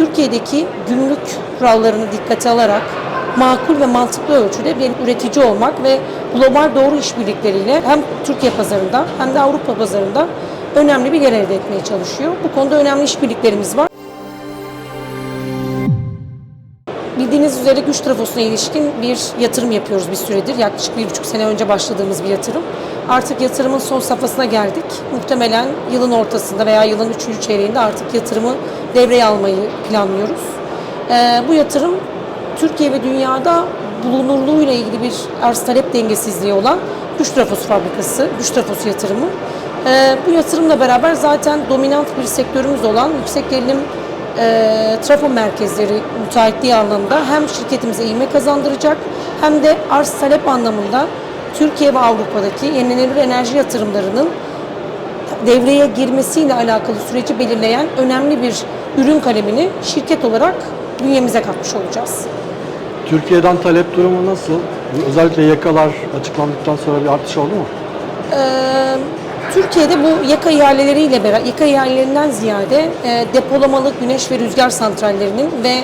Türkiye'deki gümrük kurallarını dikkate alarak makul ve mantıklı ölçüde bir üretici olmak ve global doğru işbirlikleriyle hem Türkiye pazarında hem de Avrupa pazarında önemli bir yer elde etmeye çalışıyor. Bu konuda önemli işbirliklerimiz var. Bildiğiniz üzere güç trafosuna ilişkin bir yatırım yapıyoruz bir süredir. Yaklaşık bir buçuk sene önce başladığımız bir yatırım. Artık yatırımın son safhasına geldik. Muhtemelen yılın ortasında veya yılın üçüncü çeyreğinde artık yatırımı devreye almayı planlıyoruz. Ee, bu yatırım Türkiye ve dünyada bulunurluğuyla ilgili bir arz talep dengesizliği olan güç trafosu fabrikası, güç trafosu yatırımı. Ee, bu yatırımla beraber zaten dominant bir sektörümüz olan yüksek gerilim e, trafo merkezleri müteahhitliği alanında hem şirketimize ivme kazandıracak hem de arz talep anlamında Türkiye ve Avrupa'daki yenilenebilir enerji yatırımlarının devreye girmesiyle alakalı süreci belirleyen önemli bir ürün kalemini şirket olarak bünyemize katmış olacağız. Türkiye'den talep durumu nasıl? Özellikle yakalar açıklandıktan sonra bir artış oldu mu? Ee, Türkiye'de bu yaka ihaleleriyle beraber, yaka ihalelerinden ziyade e, depolamalı güneş ve rüzgar santrallerinin ve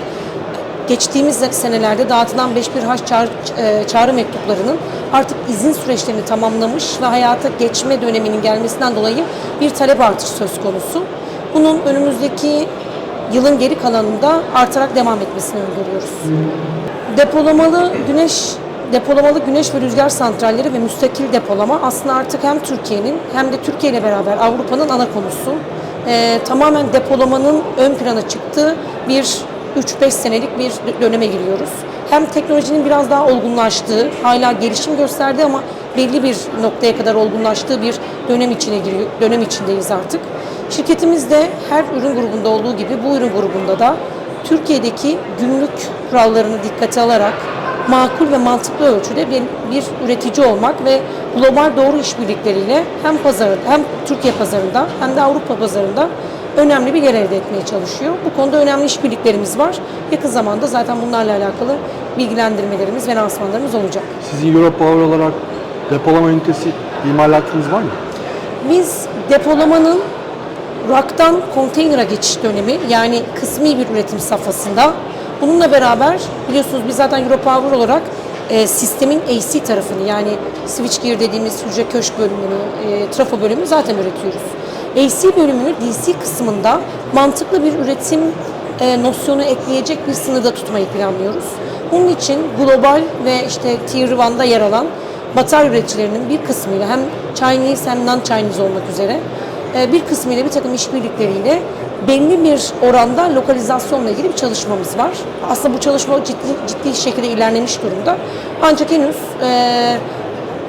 geçtiğimiz senelerde dağıtılan 51H çağrı, e, çağrı mektuplarının artık izin süreçlerini tamamlamış ve hayata geçme döneminin gelmesinden dolayı bir talep artışı söz konusu. Bunun önümüzdeki yılın geri kalanında artarak devam etmesini öngörüyoruz. Depolamalı güneş depolamalı güneş ve rüzgar santralleri ve müstakil depolama aslında artık hem Türkiye'nin hem de Türkiye ile beraber Avrupa'nın ana konusu. Ee, tamamen depolamanın ön plana çıktığı bir 3-5 senelik bir döneme giriyoruz. Hem teknolojinin biraz daha olgunlaştığı, hala gelişim gösterdiği ama belli bir noktaya kadar olgunlaştığı bir dönem içine giriyor, dönem içindeyiz artık. Şirketimiz de her ürün grubunda olduğu gibi bu ürün grubunda da Türkiye'deki gümrük kurallarını dikkate alarak makul ve mantıklı ölçüde bir, bir üretici olmak ve global doğru işbirlikleriyle hem pazar hem Türkiye pazarında hem de Avrupa pazarında önemli bir yer elde etmeye çalışıyor. Bu konuda önemli işbirliklerimiz var. Yakın zamanda zaten bunlarla alakalı bilgilendirmelerimiz ve lansmanlarımız olacak. Sizin Europower olarak depolama ünitesi imalatınız var mı? Biz depolamanın raktan konteynere geçiş dönemi yani kısmi bir üretim safhasında bununla beraber biliyorsunuz biz zaten Europower olarak e, sistemin AC tarafını yani switchgear dediğimiz hücre köşk bölümünü, e, trafo bölümünü zaten üretiyoruz. AC bölümünü DC kısmında mantıklı bir üretim e, nosyonu ekleyecek bir sınırda tutmayı planlıyoruz. Bunun için global ve işte Tier 1'da yer alan batarya üreticilerinin bir kısmıyla hem Chinese hem non-Chinese olmak üzere bir kısmıyla bir takım işbirlikleriyle belli bir oranda lokalizasyonla ilgili bir çalışmamız var. Aslında bu çalışma ciddi, ciddi şekilde ilerlemiş durumda. Ancak henüz e,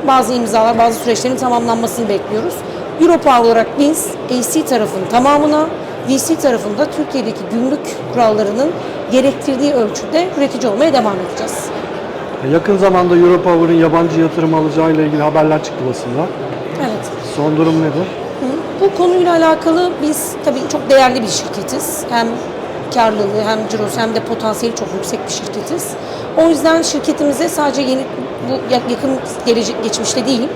bazı imzalar, bazı süreçlerin tamamlanmasını bekliyoruz. Europower olarak biz AC tarafının tamamına, DC tarafında Türkiye'deki gümrük kurallarının gerektirdiği ölçüde üretici olmaya devam edeceğiz. Yakın zamanda Europower'ın yabancı yatırım alacağı ile ilgili haberler çıktı basında. Evet. Son durum nedir? Bu konuyla alakalı biz tabii çok değerli bir şirketiz. Hem karlılığı hem cirosu hem de potansiyeli çok yüksek bir şirketiz. O yüzden şirketimize sadece yeni bu yakın gelecek geçmişte değil,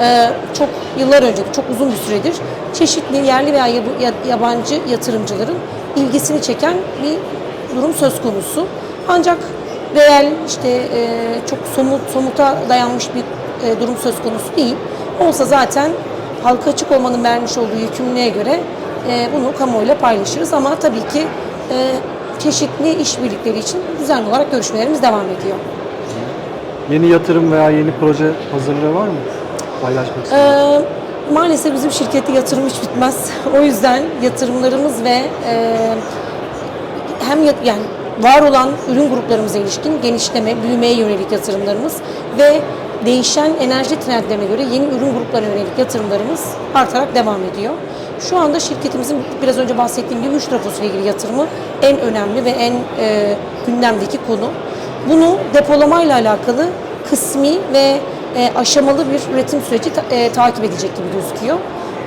e, çok yıllar önce, çok uzun bir süredir çeşitli yerli veya yabancı yatırımcıların ilgisini çeken bir durum söz konusu. Ancak reel işte e, çok somut somuta dayanmış bir e, durum söz konusu değil. Olsa zaten halka açık olmanın vermiş olduğu yükümlülüğe göre e, bunu kamuoyuyla paylaşırız ama tabii ki e, çeşitli işbirlikleri için düzenli olarak görüşmelerimiz devam ediyor. Yeni yatırım veya yeni proje hazırlığı var mı? Paylaşmak istedim. Ee, maalesef bizim şirkette yatırım hiç bitmez. O yüzden yatırımlarımız ve e, hem yat- yani var olan ürün gruplarımıza ilişkin genişleme, büyümeye yönelik yatırımlarımuz ve değişen enerji trendlerine göre yeni ürün gruplarına yönelik yatırımlarımız artarak devam ediyor. Şu anda şirketimizin biraz önce bahsettiğim gibi 3 trafosu ile ilgili yatırımı en önemli ve en e, gündemdeki konu. Bunu depolamayla alakalı kısmi ve e, aşamalı bir üretim süreci ta- e, takip edecek gibi gözüküyor.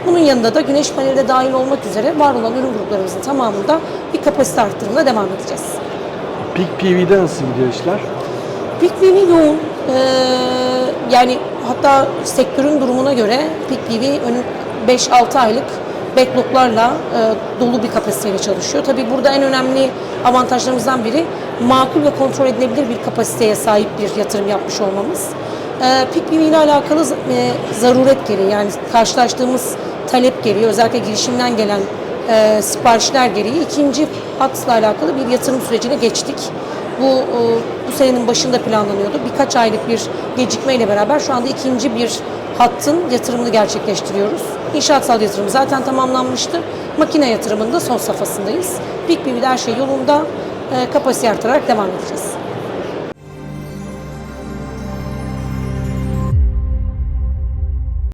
Bunun yanında da güneş paneli de dahil olmak üzere var olan ürün gruplarımızın tamamında bir kapasite arttırımına devam edeceğiz. Peak PV'de nasıl gidiyor işler? Peak PV yoğun. Ee, yani hatta sektörün durumuna göre Peak önü 5-6 aylık backloglarla e, dolu bir kapasiteyle çalışıyor. Tabii burada en önemli avantajlarımızdan biri makul ve kontrol edilebilir bir kapasiteye sahip bir yatırım yapmış olmamız. E, PİKBİM ile alakalı e, zaruret gereği yani karşılaştığımız talep gereği özellikle girişimden gelen e, siparişler gereği ikinci hatla alakalı bir yatırım sürecine geçtik. Bu e, bu senenin başında planlanıyordu. Birkaç aylık bir gecikmeyle beraber şu anda ikinci bir hattın yatırımını gerçekleştiriyoruz. İnşaatsal yatırım zaten tamamlanmıştı. Makine yatırımında son safhasındayız. PİKBİM'de her şey yolunda. E, kapasite artarak devam edeceğiz.